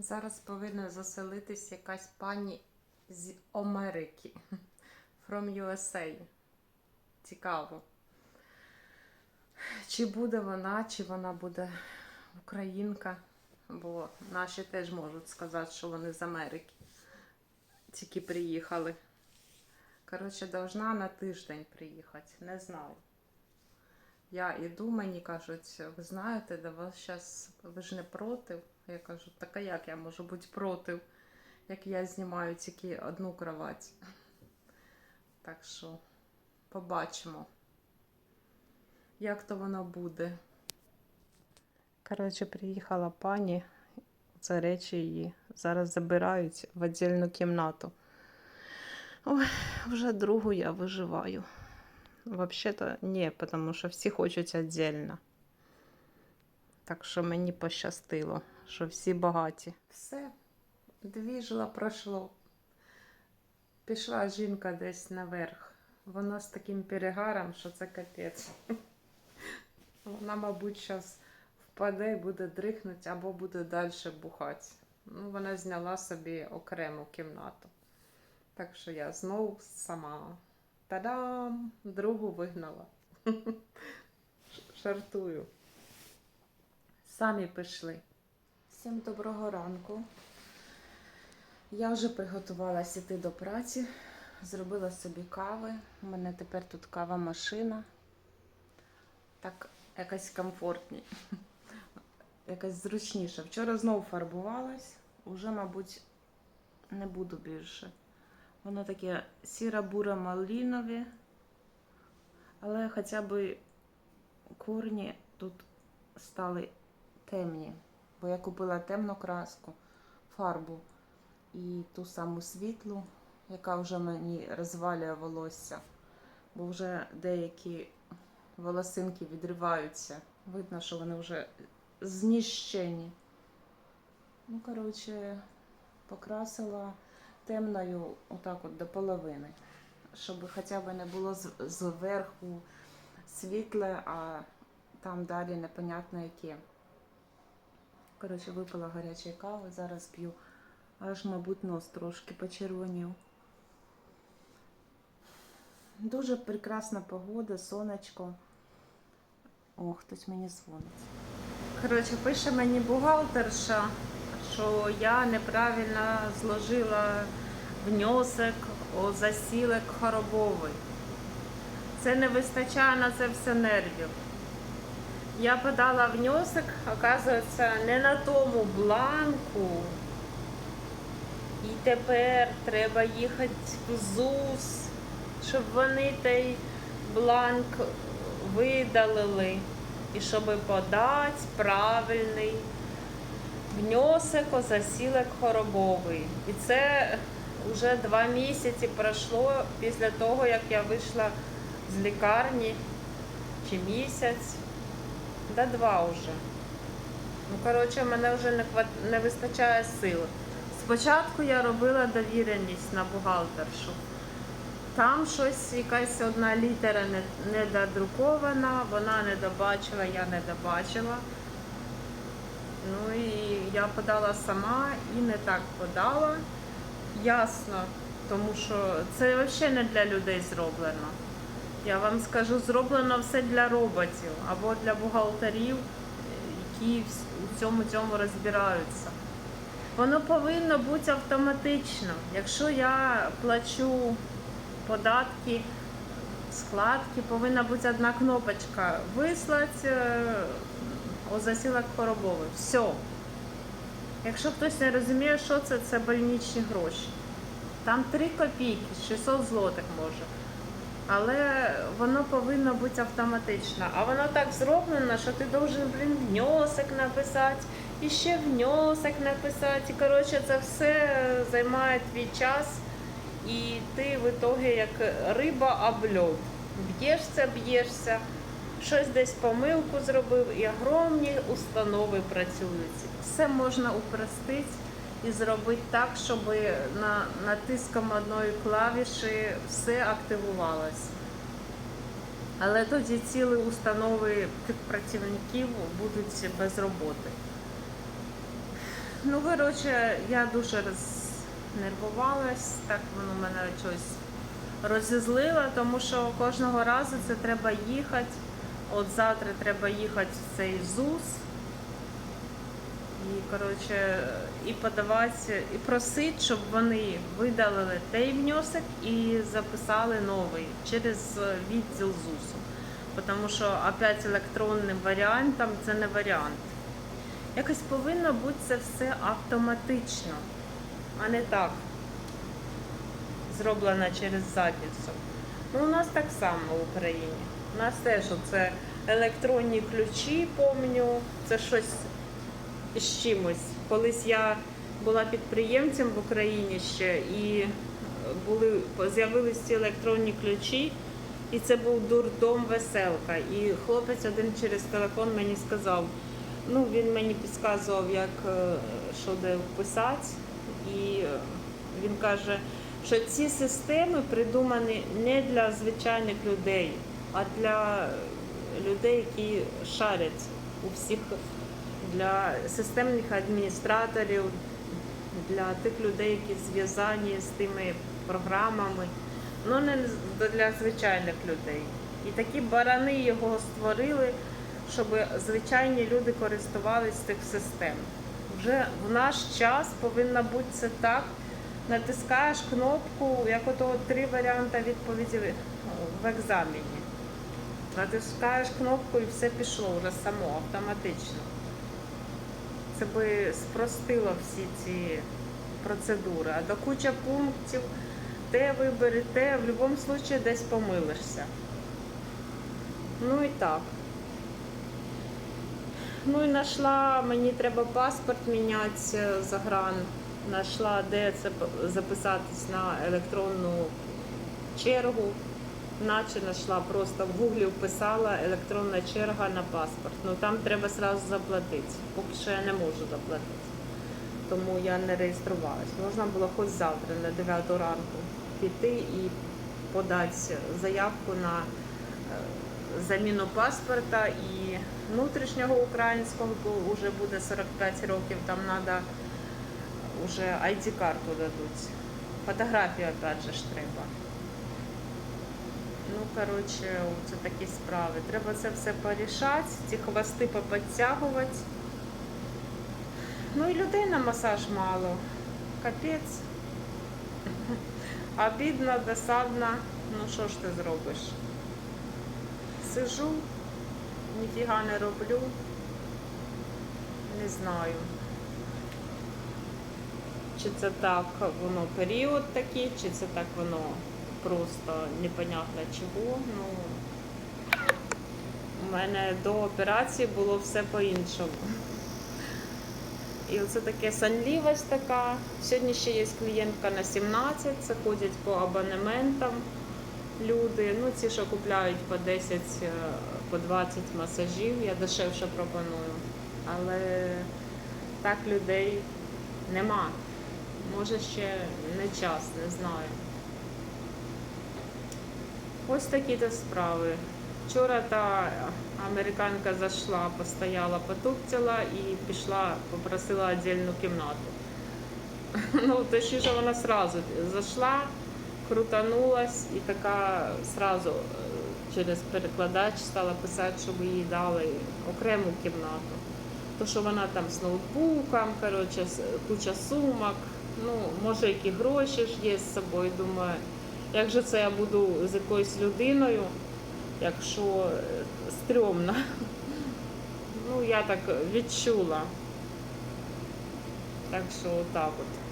Зараз повинна заселитись якась пані з Америки. From USA. Цікаво. Чи буде вона, чи вона буде українка, бо наші теж можуть сказати, що вони з Америки. Тільки приїхали. Коротше, должна на тиждень приїхати. Не знаю. Я іду, мені кажуть, ви знаєте, да вас зараз, ви ж не проти. Я кажу, так а як я можу бути проти, як я знімаю тільки одну кровать. Так що побачимо, як то воно буде. Коротше, приїхала пані, це речі її зараз забирають в віддільну кімнату. Ой, вже другу я виживаю. Взагалі-то ні, тому що всі хочуть віддільно. Так що мені пощастило, що всі багаті. Все, двіжила пройшло. Пішла жінка десь наверх. Вона з таким перегаром, що це капець. Вона, мабуть, зараз впаде і буде дрихнути або буде далі бухати. Ну, вона зняла собі окрему кімнату. Так що я знову сама. Та-дам! Другу вигнала. Жартую. Самі пішли. Всім доброго ранку. Я вже приготувалася йти до праці, зробила собі кави. У мене тепер тут кава машина. Так, якась комфортні, якась зручніша. Вчора знову фарбувалась, уже, мабуть, не буду більше. Воно таке сіро-буро малинове, але хоча б корні тут стали темні, бо я купила темну краску, фарбу і ту саму світлу, яка вже мені розвалює волосся, бо вже деякі волосинки відриваються. Видно, що вони вже зніщені. Ну, коротше, покрасила темною отак от до половини, щоб хоча б не було зверху світле, а там далі непонятно яке. Коротше, випила гарячої кави, зараз п'ю. Аж, мабуть, нос трошки почервонів. Дуже прекрасна погода, сонечко. О, хтось мені дзвонить. Коротше, пише мені бухгалтерша, що я неправильно зложила внесок у засілок хоробовий. Це не вистачає на це все нервів. Я подала внесок, оказується, не на тому бланку. І тепер треба їхати в ЗУС, щоб вони той бланк видалили. І щоб подати правильний внесок засілок хоробовий. І це вже два місяці пройшло після того, як я вийшла з лікарні чи місяць. Да два вже. Ну, коротше, мене вже не, хват... не вистачає сил. Спочатку я робила довіреність на бухгалтершу. Там щось, якась одна літера не, не додрукована, вона не добачила, я не добачила. Ну і я подала сама і не так подала. Ясно, тому що це взагалі не для людей зроблено. Я вам скажу, зроблено все для роботів або для бухгалтерів, які у цьому цьому розбираються. Воно повинно бути автоматично. Якщо я плачу податки, складки, повинна бути одна кнопочка. Вислати е, у засілок хоробовий. Все. Якщо хтось не розуміє, що це, це больничні гроші. Там 3 копійки, 600 злотих може. Але воно повинно бути автоматично. А воно так зроблено, що ти должен, блін, внесок написати, і ще внесок написати. І коротше, це все займає твій час. І ти в ітогі як риба об льод. Б'єшся, б'єшся, щось десь помилку зробив, і огромні установи працюють. Все можна упростити і зробити так, щоб на, натиском одної клавіші все активувалось. Але тоді цілі установи тих працівників будуть без роботи. Ну, коротше, я дуже рознервувалась, так воно мене щось розізлило, тому що кожного разу це треба їхати. От завтра треба їхати в цей ЗУС. І, коротше, і подавати, і просити, щоб вони видалили той внесок і записали новий через відділ ЗУСу. Тому що опять електронним варіантом це не варіант. Якось повинно бути це все автоматично, а не так. Зроблено через задницю. Ну, у нас так само в Україні. У нас теж це електронні ключі, помню, це щось з чимось. Колись я була підприємцем в Україні ще і були, з'явилися ці електронні ключі, і це був дурдом веселка. І хлопець один через телефон мені сказав, ну він мені підказував, як е, що де вписати. І е, він каже, що ці системи придумані не для звичайних людей, а для людей, які шарять у всіх для системних адміністраторів, для тих людей, які зв'язані з тими програмами, ну не для звичайних людей. І такі барани його створили, щоб звичайні люди користувалися цих систем. Вже в наш час повинно бути це так. Натискаєш кнопку, як ото три варіанти відповіді в екзамені. Натискаєш кнопку і все пішло вже само, автоматично. Це би спростило всі ці процедури. А до куча пунктів, те вибери, те, в будь-якому випадку десь помилишся. Ну і так. Ну і знайшла, мені треба паспорт міняти за гран. Знайшла, де це записатись на електронну чергу. Наче знайшла, просто в гуглі вписала електронна черга на паспорт. Ну там треба одразу заплатити. Поки що я не можу заплатити. Тому я не реєструвалась. Можна було хоч завтра на 9 ранку піти і подати заявку на е, заміну паспорта і внутрішнього українського, бо вже буде 45 років, там треба вже ID-карту дадуть. Фотографію опять же ж треба. Ну, коротше, це такі справи. Треба це все порішати, ці хвости поподтягувати. Ну і людей на масаж мало. Капець. Обідно, досадно. Ну що ж ти зробиш? Сижу, ніфіга не роблю. Не знаю. Чи це так воно період такий, чи це так воно просто непонятно чого. Ну, у мене до операції було все по-іншому. І оце таке сонливість така. Сьогодні ще є клієнтка на 17, це ходять по абонементам люди. Ну, ці, що купляють по 10, е, по 20 масажів, я дешевше пропоную. Але так людей нема. Може ще не час, не знаю. Ось такі то справи. Вчора та американка зайшла, постояла, потупцяла і пішла, попросила віддільну кімнату. Ну, точніше, вона одразу зайшла, крутанулась і така одразу через перекладач стала писати, щоб їй дали окрему кімнату. То, що вона там з ноутбуком, коротше, куча сумок, ну, може, які гроші ж є з собою, думаю. Як же це я буду з якоюсь людиною, якщо е, стрьомно? Ну, я так відчула. Так що отак от.